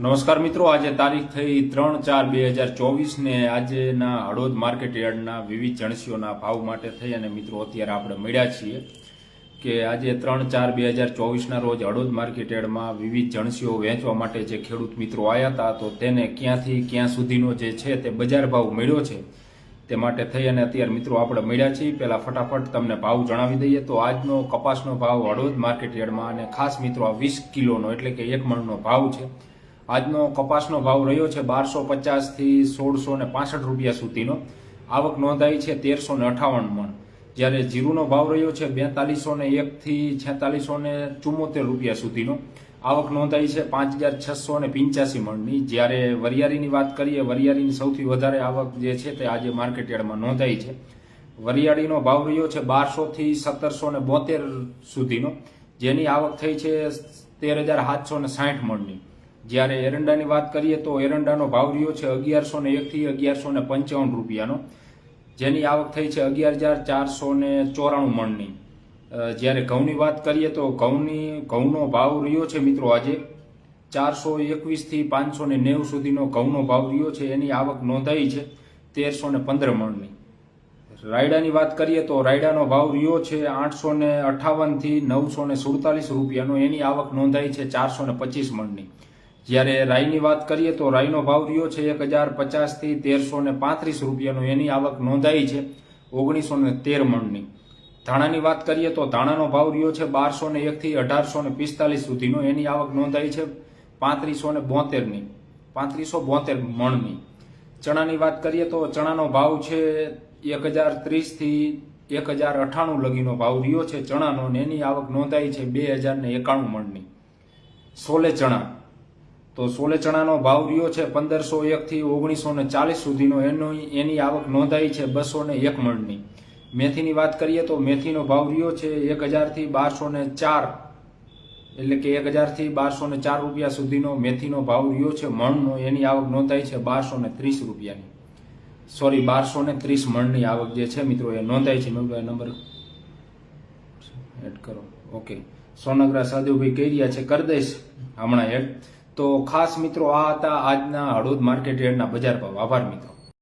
નમસ્કાર મિત્રો, આજે તારીખ થઈ ત્રણ ચાર બે હજાર ચોવીસ ને આજના હળવદ માર્કેટ યાર્ડના વિવિધ જણસીઓના ભાવ માટે થઈ અને મિત્રો અત્યારે આપણે મળ્યા છીએ કે આજે ત્રણ ચાર બે હજાર ચોવીસના રોજ હળવદ માર્કેટ યાર્ડમાં વિવિધ જણસીઓ વેચવા માટે જે ખેડૂત મિત્રો આવ્યા હતા, તો તેને ક્યાંથી ક્યાં સુધીનો જે છે તે બજાર ભાવ મળ્યો છે તે માટે થઈ અને અત્યારે મિત્રો આપણે મળ્યા છીએ. પહેલાં ફટાફટ તમને ભાવ જણાવી દઈએ. તો આજનો કપાસનો ભાવ હળવદ માર્કેટ યાર્ડમાં અને ખાસ મિત્રો આ વીસ કિલોનો એટલે કે એક મણનો ભાવ છે. આજનો કપાસનો ભાવ રહ્યો છે બારસો પચાસથી સોળસો ને પાસઠ રૂપિયા સુધીનો. આવક નોંધાઈ છે તેરસો ને અઠાવન મણ. જ્યારે જીરુનો ભાવ રહ્યો છે બેતાલીસો ને એકથી છેતાલીસો ને ચુમ્મોતેર રૂપિયા સુધીનો. આવક નોંધાઈ છે પાંચ હજાર છસો ને પિંચ્યાસી મણની. જ્યારે વરિયાળીની વાત કરીએ વરિયાળીની સૌથી વધારે આવક જે છે તે આજે માર્કેટ યાર્ડમાં નોંધાઈ છે. વરિયાળીનો ભાવ રહ્યો છે બારસોથી સત્તરસો ને બોતેર સુધીનો. જેની આવક થઈ છે તેર હજાર સાતસો ને સાઠ મણની. જ્યારે એરંડાની વાત કરીએ તો એરંડાનો ભાવ રહ્યો છે અગિયારસો ને એકથી અગિયારસો ને પંચાવન રૂપિયાનો. જેની આવક થઈ છે અગિયાર હજાર ચારસો ને ચોરાણું મણની. જ્યારે ઘઉંની વાત કરીએ તો ઘઉંની, ઘઉંનો ભાવ રહ્યો છે મિત્રો આજે ચારસો એકવીસથી પાંચસો ને નેવું સુધીનો ઘઉંનો ભાવ રહ્યો છે. એની આવક નોંધાઈ છે તેરસો ને પંદર મણની. રાયડાની વાત કરીએ તો રાયડાનો ભાવ રહ્યો છે આઠસો ને અઠાવનથી નવસો ને સુડતાલીસ રૂપિયાનો. એની આવક નોંધાઈ છે ચારસો ને પચીસ મણની. જ્યારે રાઈની વાત કરીએ તો રાઈનો ભાવ રહ્યો છે એક હજાર પચાસથી તેરસો ને પાંત્રીસ રૂપિયાનો. એની આવક નોંધાઈ છે ઓગણીસો ને તેર મણની. ધાણાની વાત કરીએ તો ધાણાનો ભાવ રહ્યો છે બારસો ને એકથી અઢારસો ને પિસ્તાલીસ સુધીનો. એની આવક નોંધાઈ છે પાંત્રીસો ને બોતેરની. પાંત્રીસો બોતેર મણની. ચણાની વાત કરીએ તો ચણાનો ભાવ છે એક હજાર ત્રીસથી એક હજાર અઠાણું લગીનો ભાવ રહ્યો છે ચણાનો ને એની આવક નોંધાઈ છે બે હજાર ને એકાણું મણની. સોલે ચણા. તો સોલે ચણાનો ભાવ રહ્યો છે પંદરસો એકથી ઓગણીસો ને ચાલીસ સુધીનો. એનો એની આવક નોંધાઈ છે બસો ને એક મણની. મેથીની વાત કરીએ તો મેથીનો ભાવ રહ્યો છે એક હજારથી બારસો ને ચાર, એટલે કે એક હજારથી બારસો ને ચાર રૂપિયા સુધીનો મેથીનો ભાવ રહ્યો છે મણનો. એની આવક નોંધાઈ છે બારસો ને ત્રીસ રૂપિયાની. સોરી બારસો ને ત્રીસ મણની આવક જે છે મિત્રો એ નોંધાઈ છે. મેં નંબર એડ કરો. ઓકે સોનગરા સાધુભાઈ કહી રહ્યા છે, કરી દઈશ હમણાં એડ તો ખાસ મિત્રો આ હતા આજના હળવદ માર્કેટ યાર્ડના બજાર ભાવ. આભાર મિત્રો.